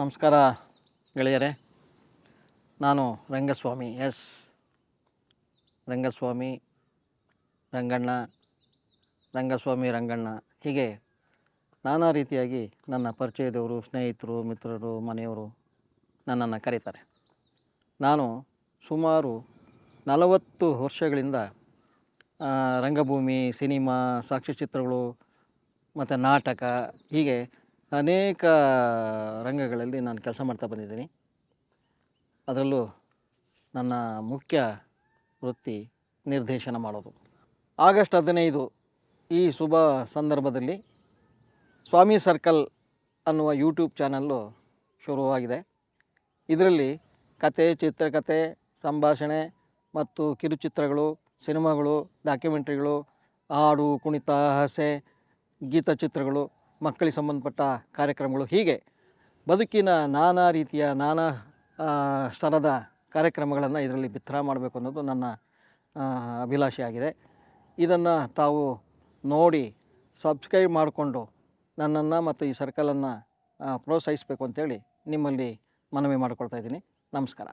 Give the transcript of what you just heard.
ನಮಸ್ಕಾರ ಗೆಳೆಯರೇ. ನಾನು ರಂಗಸ್ವಾಮಿ, ಎಸ್. ರಂಗಸ್ವಾಮಿ, ರಂಗಣ್ಣ ರಂಗಸ್ವಾಮಿ, ರಂಗಣ್ಣ. ಹೀಗೆ ನಾನಾ ರೀತಿಯಾಗಿ ನನ್ನ ಪರಿಚಯದವರು, ಸ್ನೇಹಿತರು, ಮಿತ್ರರು, ಮನೆಯವರು ನನ್ನನ್ನು ಕರೀತಾರೆ. ನಾನು ಸುಮಾರು ನಲವತ್ತು ವರ್ಷಗಳಿಂದ ರಂಗಭೂಮಿ, ಸಿನಿಮಾ, ಸಾಕ್ಷ್ಯಚಿತ್ರಗಳು, ಮತ್ತು ನಾಟಕ, ಹೀಗೆ ಅನೇಕ ರಂಗಗಳಲ್ಲಿ ನಾನು ಕೆಲಸ ಮಾಡ್ತಾ ಬಂದಿದ್ದೀನಿ. ಅದರಲ್ಲೂ ನನ್ನ ಮುಖ್ಯ ವೃತ್ತಿ ನಿರ್ದೇಶನ ಮಾಡೋದು. ಆಗಸ್ಟ್ ಹದಿನೈದು ಈ ಶುಭ ಸಂದರ್ಭದಲ್ಲಿ ಸ್ವಾಮಿ ಸರ್ಕಲ್ ಅನ್ನುವ ಯೂಟ್ಯೂಬ್ ಚಾನಲ್ಲು ಶುರುವಾಗಿದೆ. ಇದರಲ್ಲಿ ಕತೆ ಚಿತ್ರಕಥೆ ಸಂಭಾಷಣೆ ಮತ್ತು ಕಿರುಚಿತ್ರಗಳು, ಸಿನಿಮಾಗಳು, ಡಾಕ್ಯುಮೆಂಟ್ರಿಗಳು, ಹಾಡು, ಕುಣಿತ, ಹಸೆ ಗೀತಚಿತ್ರಗಳು ಮಕ್ಕಳಿಗೆ ಸಂಬಂಧಪಟ್ಟ ಕಾರ್ಯಕ್ರಮಗಳು ಹೀಗೆ ಬದುಕಿನ ನಾನಾ ರೀತಿಯ ನಾನಾ ಸ್ತರದ ಕಾರ್ಯಕ್ರಮಗಳನ್ನು ಇದರಲ್ಲಿ ಬಿತ್ತರ ಮಾಡಬೇಕು ಅನ್ನೋದು ನನ್ನ ಅಭಿಲಾಷೆಯಾಗಿದೆ ಇದನ್ನು ತಾವು ನೋಡಿ ಸಬ್ಸ್ಕ್ರೈಬ್ ಮಾಡಿಕೊಂಡು ನನ್ನನ್ನು ಮತ್ತು ಈ ಸರ್ಕಲನ್ನು ಪ್ರೋತ್ಸಾಹಿಸಬೇಕು ಅಂತೇಳಿ ನಿಮ್ಮಲ್ಲಿ ಮನವಿ ಮಾಡಿಕೊಳ್ತಾ ಇದ್ದೀನಿ. ನಮಸ್ಕಾರ.